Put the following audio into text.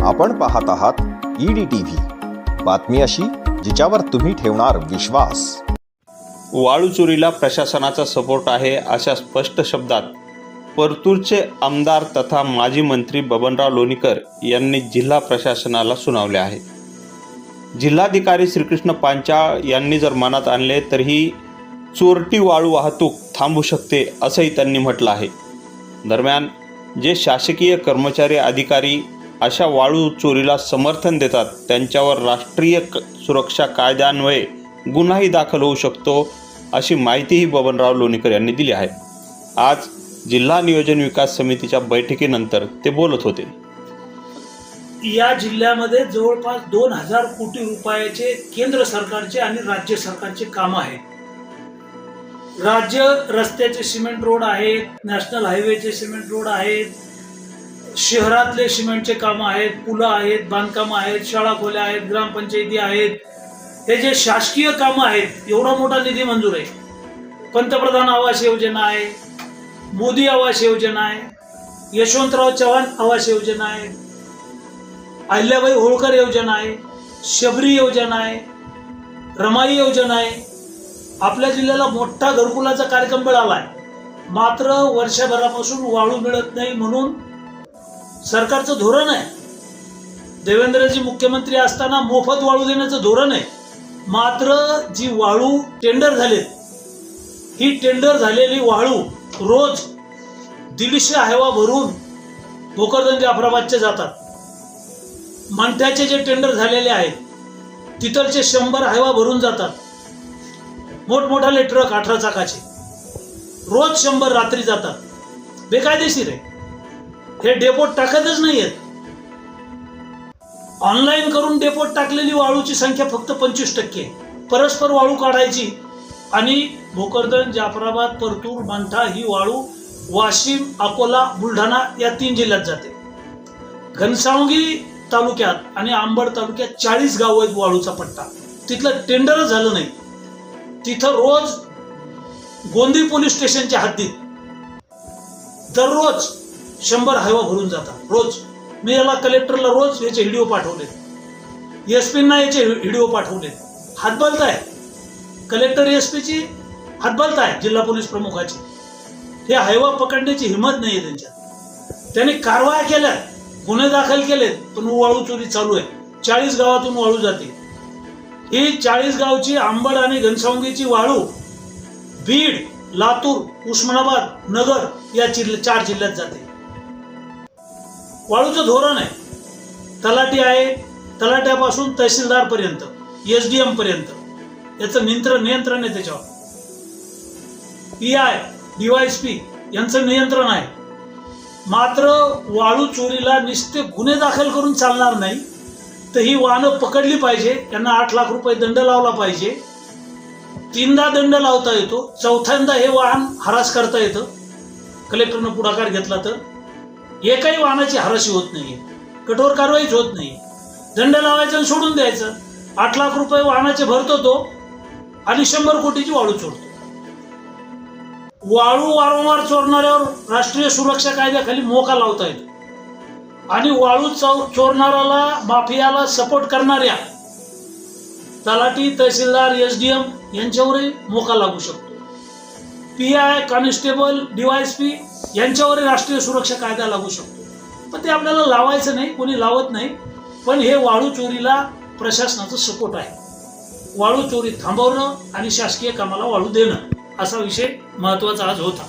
आपण पाहत आहात ईडी टीव्ही बातमी अशी जिच्यावर तुम्ही ठेवणार विश्वास. वाळू चोरीला प्रशासनाचा सपोर्ट आहे अशा स्पष्ट शब्दात परतूरचे आमदार तथा माजी मंत्री बबनराव लोणीकर यांनी जिल्हा प्रशासनाला सुनावले आहे. जिल्हाधिकारी श्रीकृष्ण पांचाळ यांनी जर मनात आणले तर ही चोरटी वाळू वाहतूक थांबू शकते असंही त्यांनी म्हटलं आहे. दरम्यान जे शासकीय कर्मचारी अधिकारी अशा वाळू चोरीला समर्थन देतात. त्यांच्यावर राष्ट्रीय सुरक्षा कायद्यान्वये गुन्हाही दाखल होऊ शकतो अशी माहितीही बबनराव लोणीकर यांनी दिली आहे. आज जिल्हा नियोजन विकास समितीच्या बैठकीनंतर ते बोलत होते. या जिल्ह्यामध्ये जवळपास दोन हजार कोटी रुपयाचे केंद्र सरकारचे आणि राज्य सरकारचे काम आहे. राज्य रस्त्याचे सिमेंट रोड आहेत नॅशनल हायवेचे सिमेंट रोड आहेत शहरातले सिमेंटचे कामं आहेत पुलं आहेत बांधकामं आहेत शाळा खोल्या आहेत ग्रामपंचायती आहेत. हे जे शासकीय कामं आहेत एवढा मोठा निधी मंजूर आहे. पंतप्रधान आवास योजना आहे मोदी आवास योजना आहे यशवंतराव चव्हाण आवास योजना आहे अहिल्याबाई होळकर योजना आहे शबरी योजना आहे रमाई योजना आहे. आपल्या जिल्ह्याला मोठा घरकुलाचा कार्यक्रम मिळाला आहे मात्र वर्षभरापासून वाळू मिळत नाही म्हणून सरकारचं धोरण आहे. देवेंद्रजी मुख्यमंत्री असताना मोफत वाळू देण्याचं धोरण आहे. मात्र जी वाळू टेंडर झालेत ही टेंडर झालेली वाळू रोज दीडशे हायवा भरून भोकरदन जाफराबादचे जातात. मंठ्याचे जे टेंडर झालेले आहेत तिथलचे शंभर हायवा भरून जातात. मोठमोठाले ट्रक अठरा चाकाचे. रोज शंभर रात्री जातात. बेकायदेशीर आहे. हे डेपोट टाकतच नाहीयेत. ऑनलाईन करून डेपोट टाकलेली वाळूची संख्या फक्त पंचवीस टक्के. परस्पर वाळू काढायची. आणि भोकरदन जाफराबाद परतूर मंठा ही वाळू वाशिम अकोला बुलढाणा या तीन जिल्ह्यात जाते. घनसावंगी तालुक्यात आणि आंबड तालुक्यात चाळीस गाव आहेत वाळूचा पट्टा. तिथलं टेंडरच झालं नाही. तिथं रोज गोंदी पोलीस स्टेशनच्या हद्दीत दररोज शंभर हायवा भरून जातात. रोज. मी याला कलेक्टरला रोज याचे व्हिडिओ पाठवले. एस पींना याचे व्हिडिओ पाठवले. हातबलता आहे कलेक्टर एस पीची हातबलता आहे जिल्हा पोलीस प्रमुखाची. हे हायवा पकडण्याची हिंमत नाही आहे त्यांच्यात. त्यांनी कारवाया केल्या. गुन्हे दाखल केलेत पण वाळू चोरी चालू आहे. चाळीस गावातून वाळू जाते. ही चाळीस गावची आंबड आणि घनसावंगीची वाळू बीड लातूर उस्मानाबाद नगर या जिल्ह्या चार जिल्ह्यात जाते. वाळूचं धोरण आहे. तलाटी आहे तलाट्यापासून तहसीलदारपर्यंत एस डी एम पर्यंत याचं नियंत्रण नियंत्रण आहे त्याच्यावर. पी आय डीवायएसपी यांचं नियंत्रण आहे. मात्र वाळू चोरीला निस्ते गुन्हे दाखल करून चालणार नाही तर ही वाहनं पकडली पाहिजे त्यांना आठ लाख रुपये दंड लावला पाहिजे. तीनदा दंड लावता येतो चौथ्यांदा हे वाहन हरास करता येतं. कलेक्टरनं पुढाकार घेतला तर. एकाही वाहनाची हराशी होत नाहीये कठोर कारवाईच होत नाही. दंड लावायचा आणि सोडून द्यायचं. आठ लाख रुपये वाहनाचे भरतो तो आणि शंभर कोटीची वाळू चोरतो. वाळू वारंवार चोरणाऱ्यावर राष्ट्रीय सुरक्षा कायद्याखाली मोका लावता येतो. आणि वाळू चौ चोरणाऱ्याला माफियाला सपोर्ट करणाऱ्या तलाठी तहसीलदार एस डी एम यांच्यावरही मोका लागू शकतो. पी आय कॉन्स्टेबल डीवायएसपी यांच्यावर राष्ट्रीय सुरक्षा कायदा लागू शकतो. पण ते आपल्याला लावायचं नाही कोणी लावत नाही. पण हे वाळू चोरीला प्रशासनाचं सपोर्ट आहे. वाळू चोरी थांबवणं आणि शासकीय कामाला वाळू देणं असा विषय महत्त्वाचा आज होता.